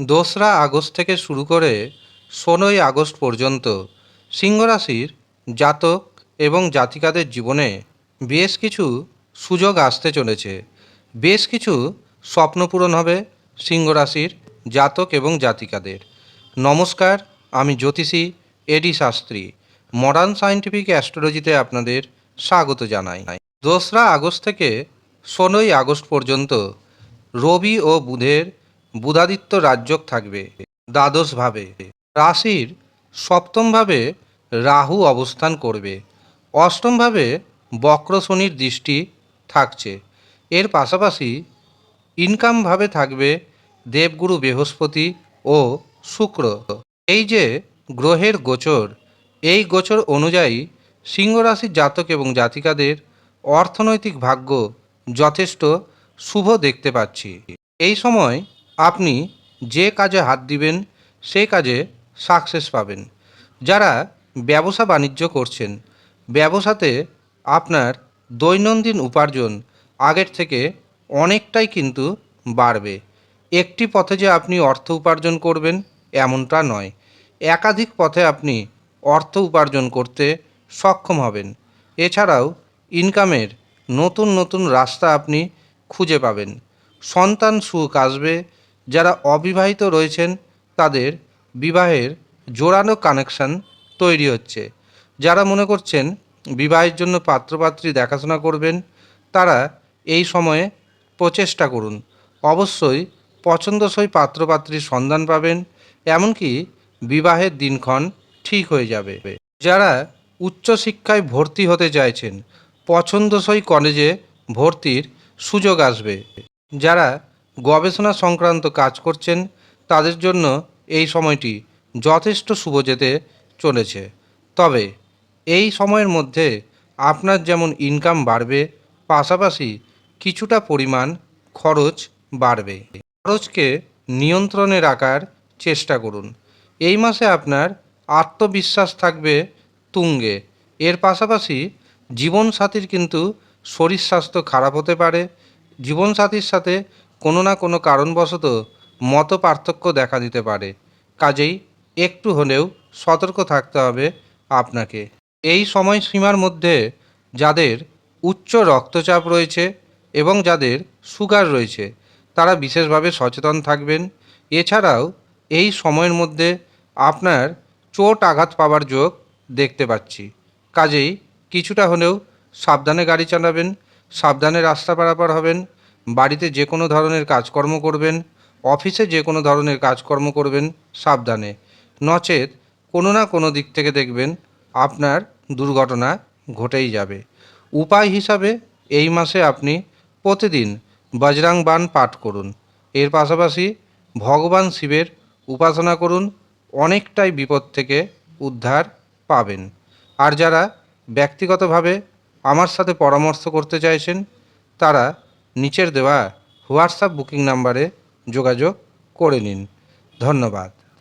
দোসরা আগস্ট থেকে শুরু করে ষোলোই আগস্ট পর্যন্ত সিংহরাশির জাতক এবং জাতিকাদের জীবনে বেশ কিছু সুযোগ আসতে চলেছে। বেশ কিছু স্বপ্ন পূরণ হবে সিংহরাশির জাতক এবং জাতিকাদের। নমস্কার, আমি জ্যোতিষী A D Shastri, modern scientific অ্যাস্ট্রোলজিতে আপনাদের স্বাগত জানাই। দোসরা আগস্ট থেকে ষোলোই আগস্ট পর্যন্ত রবি ও বুধের বুধাদিত্য রাজ্যক থাকবে, দ্বাদশভাবে। রাশির সপ্তমভাবে রাহু অবস্থান করবে। অষ্টমভাবে বক্র শনির দৃষ্টি থাকছে। এর পাশাপাশি ইনকামভাবে থাকবে দেবগুরু বৃহস্পতি ও শুক্র। এই যে গ্রহের গোচর, এই গোচর অনুযায়ী সিংহরাশির জাতক এবং জাতিকাদের অর্থনৈতিক ভাগ্য যথেষ্ট শুভ দেখতে পাচ্ছি। এই সময় আপনি যে কাজে হাত দিবেন, সেই কাজে সাকসেস পাবেন। যারা ব্যবসা বাণিজ্য করছেন, ব্যবসাতে আপনার দৈনন্দিন উপার্জন আগের থেকে অনেকটাই কিন্তু বাড়বে। একটি পথে যে আপনি অর্থ উপার্জন করবেন, এমনটা নয়। একাধিক পথে আপনি অর্থ উপার্জন করতে সক্ষম হবেন। এছাড়াও ইনকামের নতুন নতুন রাস্তা আপনি খুঁজে পাবেন। সন্তান সুখ আসবে যারা অবিবাহিত রয়েছেন, তাদের বিবাহের জোরালো কানেকশান তৈরি হচ্ছে। যারা মনে করছেন বিবাহের জন্য পাত্রপাত্রী দেখাশোনা করবেন, তারা এই সময়ে প্রচেষ্টা করুন। অবশ্যই পছন্দসই পাত্রপাত্রীর সন্ধান পাবেন, এমনকি বিবাহের দিনক্ষণ ঠিক হয়ে যাবে। যারা উচ্চশিক্ষায় ভর্তি হতে চাইছেন, পছন্দসই কলেজে ভর্তির সুযোগ আসবে। যারা গবেষণা সংক্রান্ত কাজ করছেন, তাদের জন্য এই সময়টি যথেষ্ট শুভ যেতে চলেছে। তবে এই সময়ের মধ্যে আপনার যেমন ইনকাম বাড়বে, পাশাপাশি কিছুটা পরিমাণ খরচ বাড়বে। খরচকে নিয়ন্ত্রণে রাখার চেষ্টা করুন। এই মাসে আপনার আত্মবিশ্বাস থাকবে তুঙ্গে। এর পাশাপাশি জীবনসাথীর কিন্তু শরীর স্বাস্থ্য খারাপ হতে পারে। জীবনসাথীর সাথে কোনো না কোনো কারণবশত মত পার্থক্য দেখা দিতে পারে। কাজেই একটু হলেও সতর্ক থাকতে হবে আপনাকে। এই সময়সীমার মধ্যে যাদের উচ্চ রক্তচাপ রয়েছে এবং যাদের সুগার রয়েছে, তারা বিশেষভাবে সচেতন থাকবেন। এছাড়াও এই সময়ের মধ্যে আপনার চোট আঘাত পাওয়ার যোগ দেখতে পাচ্ছি। কাজেই কিছুটা হলেও সাবধানে গাড়ি চালাবেন, সাবধানে রাস্তা পারাপার হবেন বাড়িতে যে কোনো ধরনের কাজকর্ম করবেন, অফিসে যে কোনো ধরনের কাজকর্ম করবেন, সাবধানে। নচেত কোনো না কোনো দিক থেকে দেখবেন আপনার দুর্ঘটনা ঘটেই যাবে। উপায় হিসাবে এই মাসে আপনি প্রতিদিন বজরাং বান পাঠ করুন। এর পাশাপাশি ভগবান শিবের উপাসনা করুন, অনেকটাই বিপদ থেকে উদ্ধার পাবেন। আর যারা ব্যক্তিগতভাবে আমার সাথে পরামর্শ করতে চাইছেন, তারা নিচের দেওয়া হোয়াটসঅ্যাপ বুকিং নাম্বারে যোগাযোগ করে নিন। ধন্যবাদ।